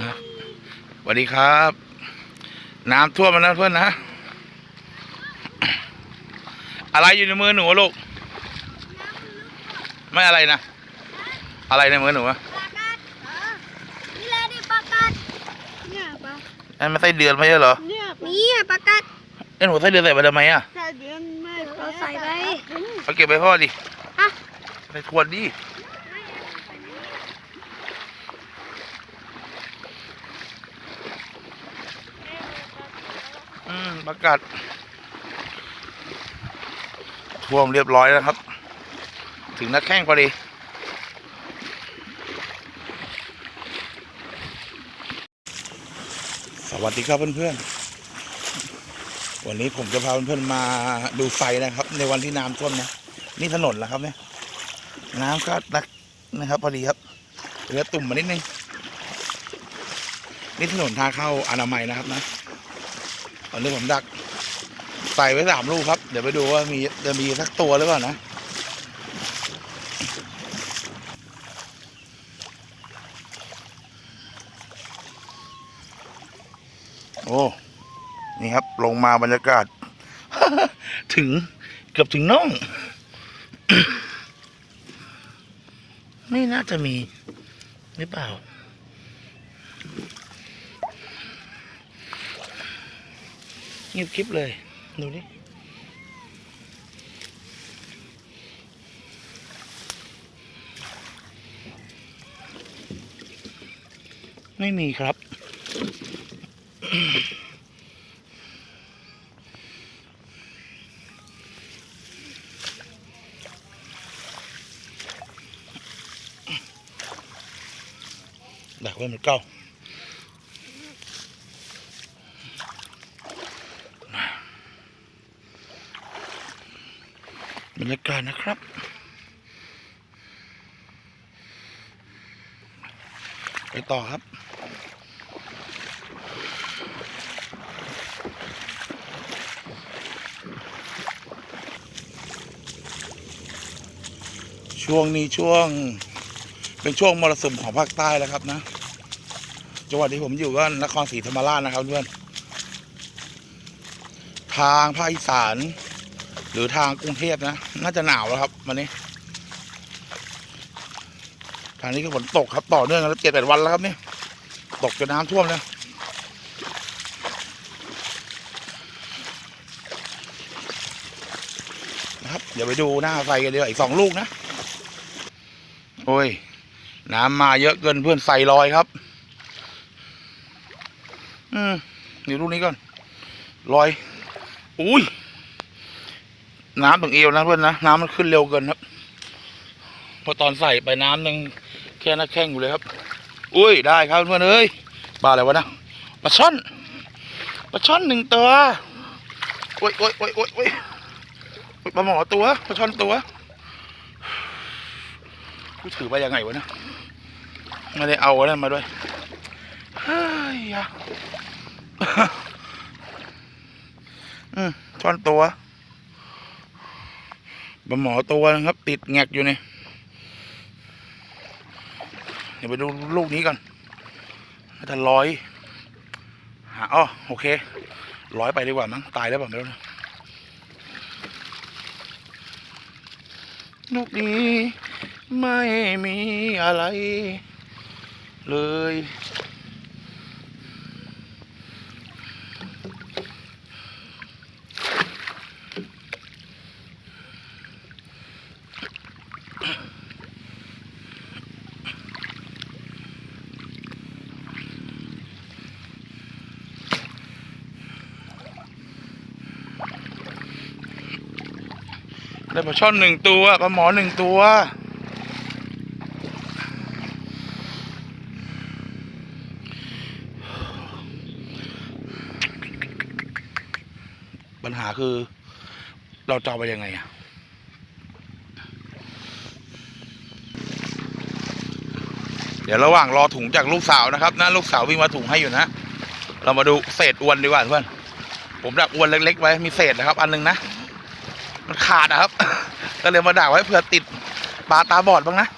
นะสวัสดีครับ น้ำท่วมมาแล้วเพื่อนนะ อะไรอยู่ในมือหนูอะลูก ไม่อะไรนะ อะไรในมือหนูอะปากัดเออนี่เลยดิปากัดเนี่ยปะไอ้มันไส้เดือนไม่ใช่เหรอเนี่ยนี่ปากัดไอ้หนูไส้เดือนใส่ไปทำไมอะใส่เดือนไม่เราใส่ไป เอาเก็บไปพ่อดิฮะไปทวนดิอืม ประกาศท่วมเรียบร้อยแล้วครับ ถึงนักแข้งพอดีสวัสดีครับเพื่อนๆ วันนี้ผมจะพาเพื่อนๆมาดูไฟนะครับ ในวันที่น้ำท่วมนะนี่ถนนแล้วครับเนี่ยน้ำก็นักนะครับ พอดีครับเหลือตุ่มมานิดนึงนี่ถนนทางเข้าอนามัยนะครับนะ ตอนนี้ผมดัก ใส่ไว้สามลูกครับ เดี๋ยวไปดูว่ามีจะมีสักตัวหรือเปล่านะโอ้นี่ครับ ลงมาบรรยากาศ ถึงเกือบถึงน่องไม่น่าจะมีหรือเปล่า เงียบคลิปเลย ดูดิไม่มีครับดักไว้เหมือนเก่าบ รรยากาศนะครับ ไปต่อครับช่วงนี้ช่วงเป็นช่วงมรสุมของภาคใต้แล้วครับนะจังหวัดที่ผมอยู่ก็นครศรีธรรมราชนะครับเพื่อนทางภาคอีสาน หรือทางกรุงเทพนะ น่าจะหนาวแล้วครับวันนี้ ทางนี้ก็ฝนตกครับต่อเนื่องกันเจ็ดแปดวันแล้วครับเนี่ยตกจนน้ำท่วมแล้วนะครับ เดี๋ยวไปดูหน้าไฟกันเดีกว่าอีกสองลูกนะ โอ้ย น้ำมาเยอะเกินเพื่อนใส่ลอยครับ อืมเดี๋ยวลูกนี้ก่อนลอย อุ้ย น้ำถึงเอวนะเพื่อนนะน้ำมันขึ้นเร็วเกินครับ พอตอนใส่ไปน้ำยังแค่นักแข้งอยู่เลยครับ อุ้ยได้ครับเพื่อนเอ้ยปลาอะไรวะนะปลาช่อนปลาช่อนหนึ่งตัวโอ้ยโอ้ยโอ้ยโอ้ยโอ้ยปลาหมอตัวปลาช่อนตัวกูถือไปยังไงวะเนะไม่ได้เอาอะไรมาด้วยเฮ้ยอะอืมช่อนตัว บะหมอตัวนะครับ ติดแงกอยู่เนี่ยเดี๋ยวไปดูลูกนี้ก่อนน่าจะร้อยหาอ๋อโอเคร้อยไปดีกว่ามั้งตายแล้วเปล่าไม่รู้นะลูกนี้ไม่มีอะไรเลย ได้ปลาช่อนหนึ่งตัวปลาหมอหนึ่งตัว ปัญหาคือ เราจะเอาไปยังไงอะเดี๋ยวระหว่างรอถุงจากลูกสาวนะครับนะลูกสาววิ่งมาถุงให้อยู่นะ เรามาดูเศษอวนดีกว่าเพื่อน ผมดักอวนเล็กๆไว้มีเศษนะครับ อันหนึงนะ มันขาดนะครับ ก็เลยมาดักไว้เผื่อติดปลาตาบอดบ้างนะ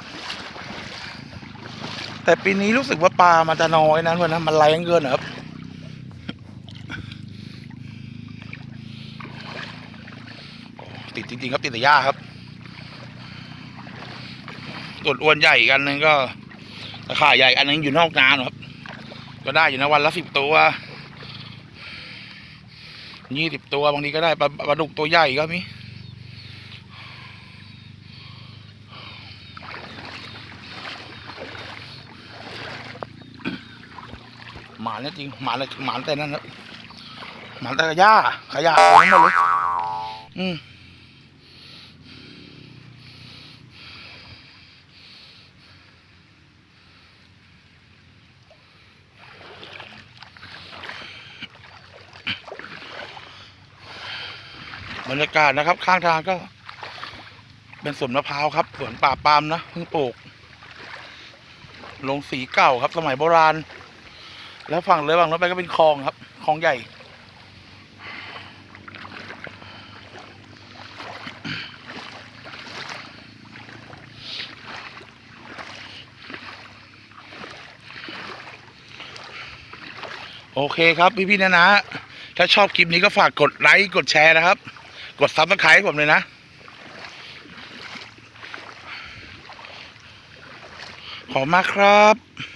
แต่ปีนี้รู้สึกว่าปลามันจะน้อยนะเพื่อนนะมันแรงเกินนะครับติดจริงๆครับติดแต่หญ้าครับส่วอ้วนใหญ่กันหนึงก็ตะข่ายใหญ่อันหนึงอยู่นอกน้ำครับ ก็ได้อยู่นะวันละสิบตัวยี่สิบตัวบางทีก็ได้ปลาปลาดุกตัวใหญ่ก็มี หมาเนี่ยจริงหมาเลยหมาแต่นั้นครับหมาแต่กระขยะอะไรทั้งหมดเลยอืมบรรยากาศนะครับ ข้างทางก็ เป็นสวนมะพร้าวครับสวนป่าปามนะเพิ่งปลูกลงสีเก่าครับสมัยโบราณ แล้วฝั่งเลยฝั่งนั้นไปก็เป็นคลองครับคลองใหญ่ โอเคครับพี่ๆนะนะ ถ้าชอบคลิปนี้ก็ฝากกดไลค์กดแชร์นะครับ กดซับสไครต์ผมเลยนะขอบคุณมากครับ